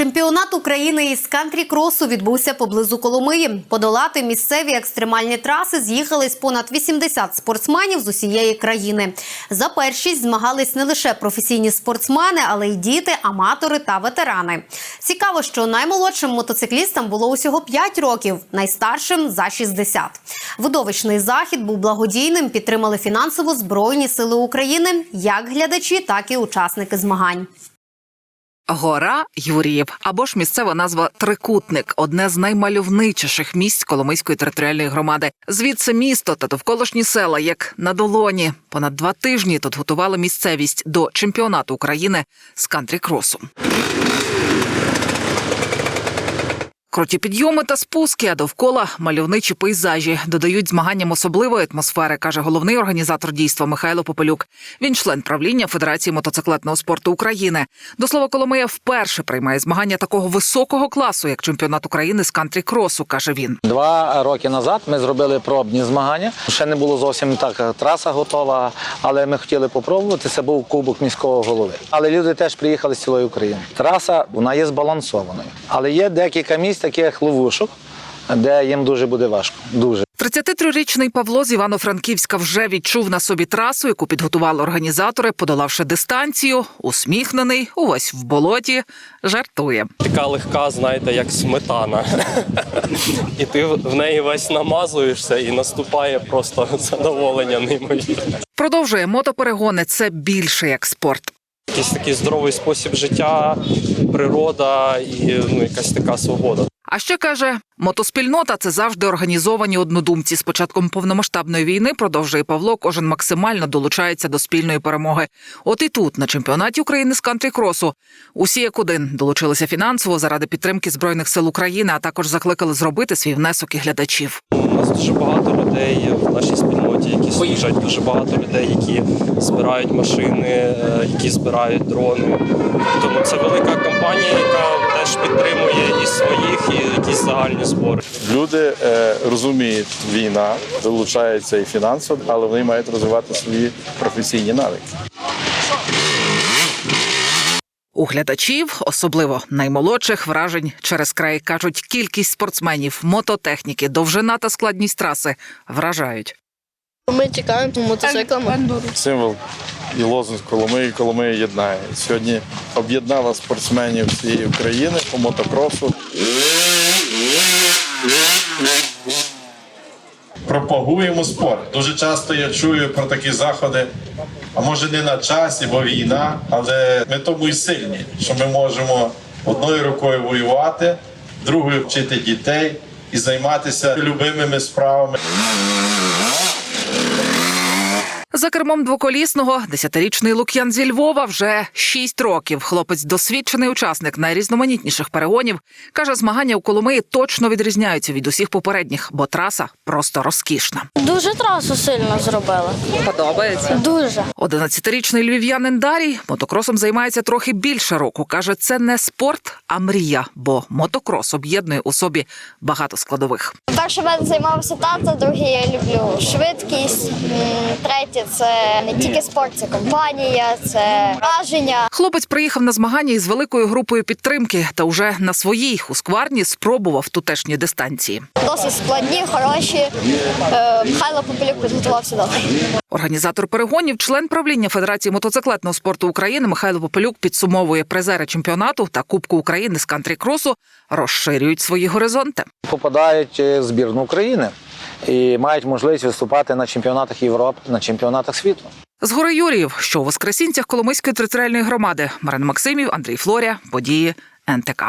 Чемпіонат України із кантрі-кросу відбувся поблизу Коломиї. Подолати місцеві екстремальні траси з'їхались понад 80 спортсменів з усієї країни. За першість змагались не лише професійні спортсмени, але й діти, аматори та ветерани. Цікаво, що наймолодшим мотоциклістам було усього 5 років, найстаршим за 60. Видовищний захід був благодійним. Підтримали фінансово збройні сили України, як глядачі, так і учасники змагань. Гора Юріїв або ж місцева назва Трикутник одне з наймальовничіших місць Коломийської територіальної громади. Звідси місто та довколишні села, як на долоні. Понад два тижні тут готували місцевість до чемпіонату України з кантрі-кросу. Круті підйоми та спуски, а довкола мальовничі пейзажі додають змаганням особливої атмосфери, каже головний організатор дійства Михайло Попелюк. Він член правління Федерації мотоциклетного спорту України. До слова, Коломия вперше приймає змагання такого високого класу, як чемпіонат України з кантрі-кросу, каже він. Два роки назад ми зробили пробні змагання. Ще не було зовсім так траса готова, але ми хотіли попробувати. Це був кубок міського голови. Але люди теж приїхали з цілої України. Траса вона є збалансованою, але є декілька місць таких ловушок, де їм дуже буде важко. Дуже. 33-річний Павло з Івано-Франківська вже відчув на собі трасу, яку підготували організатори, подолавши дистанцію, усміхнений, увесь в болоті, жартує. Така легка, знаєте, як сметана. І ти в неї весь намазуєшся і наступає просто задоволення неймовірне. Продовжує мотоперегони. Це більше як спорт. Якийсь такий здоровий спосіб життя, природа і ну, якась така свобода. А ще каже, мотоспільнота це завжди організовані однодумці. З початком повномасштабної війни продовжує Павло. Кожен максимально долучається до спільної перемоги. От і тут, на чемпіонаті України з кантрі-кросу, усі як один долучилися фінансово заради підтримки збройних сил України, а також закликали зробити свій внесок і глядачів. У нас дуже багато людей в нашій спільноті, які служать, дуже багато людей, які збирають машини, е, які збирають дрони. Ну, це велика компанія, яка теж підтримує і своїх, і якісь загальні збори. Люди е, розуміють війна, долучаються і фінансово, але вони мають розвивати свої професійні навики. У глядачів, особливо наймолодших, вражень через край кажуть, кількість спортсменів, мототехніки, довжина та складність траси вражають. Ми тікаємо мотоциклами. Символ і лозунг Коломиї Коломиї єднає. Сьогодні об'єднала спортсменів всієї України по мотокросу. Пропагуємо спорт. Дуже часто я чую про такі заходи. А може не на часі, бо війна, але ми тому й сильні, що ми можемо одною рукою воювати, другою вчити дітей і займатися любимими справами. За кермом двоколісного десятирічний Лук'ян зі Львова вже шість років. Хлопець досвідчений учасник найрізноманітніших перегонів. каже, змагання у Коломиї точно відрізняються від усіх попередніх, бо траса просто розкішна. Дуже трасу сильно зробили. Подобається. Дуже. 11-річний львів'янин Дарій мотокросом займається трохи більше року. каже, це не спорт, а мрія, бо мотокрос об'єднує у собі багато складових. Перше мене займався тато, друге я люблю швидкість. м, Третє це не тільки спорт, це компанія, це враження. Хлопець приїхав на змагання із великою групою підтримки та уже на своїй хускварні спробував тутешні дистанції. Досить складні, хороші. Е, Михайло Попелюк підготувався добре. Організатор перегонів, член правління Федерації мотоциклетного спорту України Михайло Попелюк підсумовує призери чемпіонату та Кубку України з кантрі-кросу розширюють свої горизонти. Попадають е, в збірну України і мають можливість виступати на чемпіонатах Європи, на чемпіонатах світу. З гори Юріїв, що у Воскресінцях Коломийської територіальної громади, Марин Максимів, Андрій Флоря, події НТК.